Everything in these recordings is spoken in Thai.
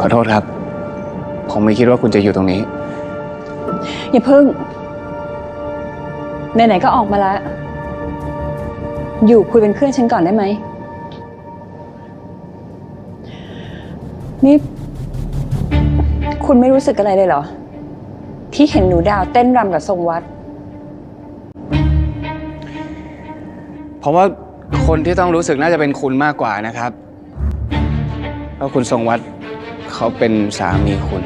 ขอโทษครับ ผมไม่คิดว่าคุณจะอยู่ตรงนี้ อย่าพึ่งไหนๆก็ออกมาแล้วอยู่คุยเป็นเพื่อนฉันก่อนได้ไหม นี่ คุณไม่รู้สึกอะไรเลยเหรอ ที่เห็นหนูดาวเต้นรำกับทรงวัดเพราะว่าคนที่ต้องรู้สึกน่าจะเป็นคุณมากกว่านะครับ เพราะคุณทรงวัด เขาเป็นสามีคุณ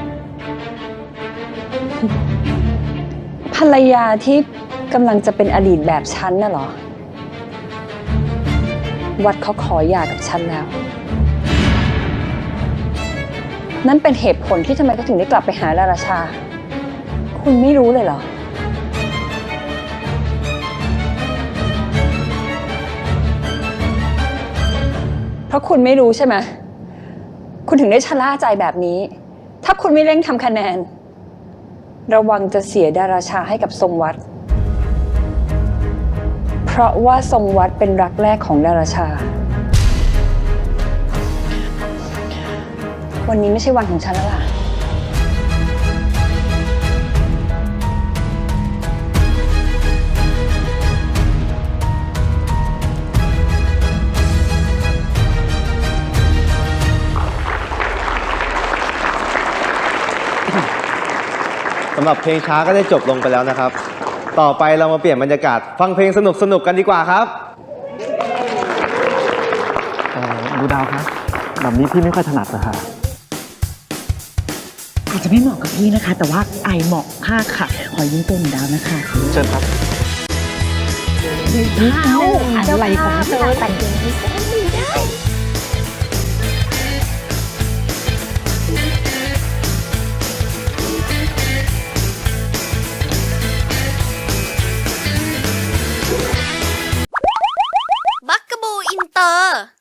ภรรยาที่กำลังจะเป็นอดีตแบบฉันน่ะเหรอ วัดเขาขอหย่ากับฉันแล้ว นั่นเป็นเหตุผลที่ทำไมเขาถึงได้กลับไปหาดาราชา คุณไม่รู้เลยเหรอ เพราะคุณไม่รู้ใช่ไหม คุณถึงได้ชะล่าใจแบบนี้ ถ้าคุณไม่เร่งทำคะแนน ระวังจะเสียดาราชาให้กับทรงวัด เพราะว่าทรงวัดเป็นรักแรกของดาราชา วันนี้ไม่ใช่วันของฉันแล้วล่ะ สำหรับเพลงช้าก็ได้จบลงไปแล้วนะครับ ต่อไปเรามาเปลี่ยนบรรยากาศ ฟังเพลงสนุกสนุกๆกันดีกว่าครับเอ่อดูดาวครับแบบนี้พี่ไม่ค่อยถนัดนะฮะอาจจะไม่เหมาะกับพี่นะคะ แต่ว่าไอเหมาะมากค่ะ ขอยืมตัวหนูดาวนะคะ เชิญครับอะไรของเธอแต่งตัวนี้ 맛있겠다.